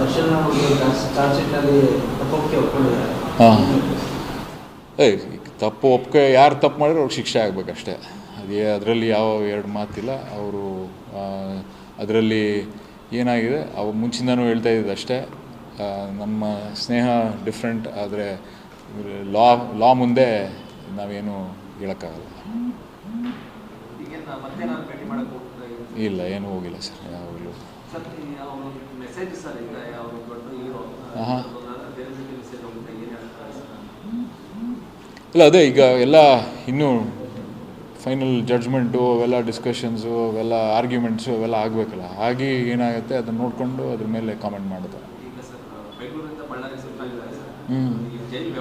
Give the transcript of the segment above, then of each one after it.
ದರ್ಶನ್ ಒಪ್ಕೊಂಡಿದ್ದಾರೆ. ಹಾಂ. ಏಯ್ ತಪ್ಪು ಒಪ್ಕೆ ಯಾರು ತಪ್ಪು ಮಾಡಿದ್ರೆ ಅವ್ರಿಗೆ ಶಿಕ್ಷೆ ಆಗಬೇಕಷ್ಟೇ. ಅದೇ ಅದರಲ್ಲಿ ಯಾವ ಎರಡು ಮಾತಿಲ್ಲ. ಅವರು ಅದರಲ್ಲಿ ಏನಾಗಿದೆ? ಅವು ಮುಂಚಿಂದನೂ ಹೇಳ್ತಾ ಇದ್ದಿದ್ದು ಅಷ್ಟೇ. ನಮ್ಮ ಸ್ನೇಹ ಡಿಫ್ರೆಂಟ್ ಆದರೆ ಲಾ ಲಾ ಮುಂದೆ ನಾವೇನು ಹೇಳೋಕ್ಕಾಗಲ್ಲ. ಇಲ್ಲ ಏನು ಹೋಗಿಲ್ಲ ಸರ್ ಯಾವಾಗಲೂ. ಇಲ್ಲ ಅದೇ ಈಗ ಎಲ್ಲ ಇನ್ನೂ ಫೈನಲ್ ಜಡ್ಜ್ಮೆಂಟು ಅವೆಲ್ಲ ಡಿಸ್ಕಷನ್ಸು ಅವೆಲ್ಲ ಆರ್ಗ್ಯುಮೆಂಟ್ಸು ಅವೆಲ್ಲ ಆಗಬೇಕಲ್ಲ. ಹಾಗೆ ಏನಾಗುತ್ತೆ ಅದನ್ನು ನೋಡಿಕೊಂಡು ಅದ್ರ ಮೇಲೆ ಕಾಮೆಂಟ್ ಮಾಡೋದು. ಈಗ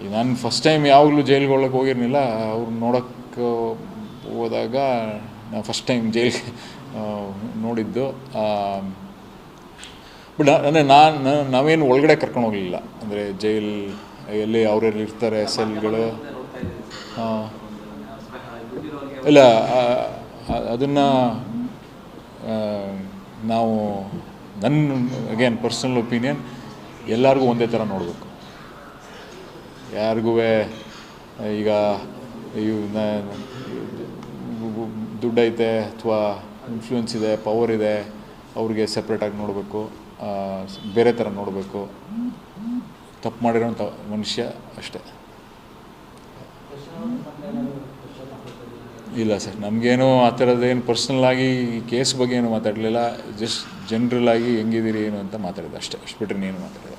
ಈಗ ನಾನು ಫಸ್ಟ್ ಟೈಮ್ ಯಾವಾಗಲೂ ಜೈಲಿಗೆ ಹೋಗಿರಲಿಲ್ಲ. ಅವ್ರು ನೋಡೋಕ್ಕೆ ಹೋದಾಗ ನಾನು ಫಸ್ಟ್ ಟೈಮ್ ಜೈಲ್ ನೋಡಿದ್ದು. ಬಟ್ ಅಂದರೆ ನಾನು ನಾವೇನು ಒಳಗಡೆ ಕರ್ಕೊಂಡು ಹೋಗಲಿಲ್ಲ. ಅಂದರೆ ಜೈಲ್ ಎಲ್ಲಿ ಅವರೆಲ್ಲಿ ಇರ್ತಾರೆ ಸೆಲ್ಗಳು ಇಲ್ಲ ಅದನ್ನು ನಾವು ನನ್ನ ಅಗೇನ್ ಪರ್ಸ್ನಲ್ ಒಪಿನಿಯನ್ ಎಲ್ಲರಿಗೂ ಒಂದೇ ಥರ ನೋಡಬೇಕು. ಯಾರಿಗೂ ಈಗ ದುಡ್ಡೈತೆ ಅಥವಾ ಇನ್ಫ್ಲೂಯೆನ್ಸ್ ಇದೆ ಪವರ್ ಇದೆ, ಅವ್ರಿಗೆ ಸಪ್ರೇಟಾಗಿ ನೋಡಬೇಕು ಬೇರೆ ಥರ ನೋಡಬೇಕು. ತಪ್ಪು ಮಾಡಿರೋಂಥ ಮನುಷ್ಯ ಅಷ್ಟೇ. ಇಲ್ಲ ಸರ್, ನಮಗೇನು ಆ ಥರದ್ದೇನು ಪರ್ಸ್ನಲ್ಲಾಗಿ ಈ ಕೇಸ್ ಬಗ್ಗೆ ಏನು ಮಾತಾಡಲಿಲ್ಲ ಜಸ್ಟ್ ಜನರಲ್ ಆಗಿ ಹೆಂಗಿದ್ದೀರಿ ಏನು ಅಂತ ಮಾತಾಡಿದೆ ಅಷ್ಟೇ. ಅಷ್ಟು ಬಿಟ್ಟರೆ ಏನು ಮಾತಾಡಿದೆ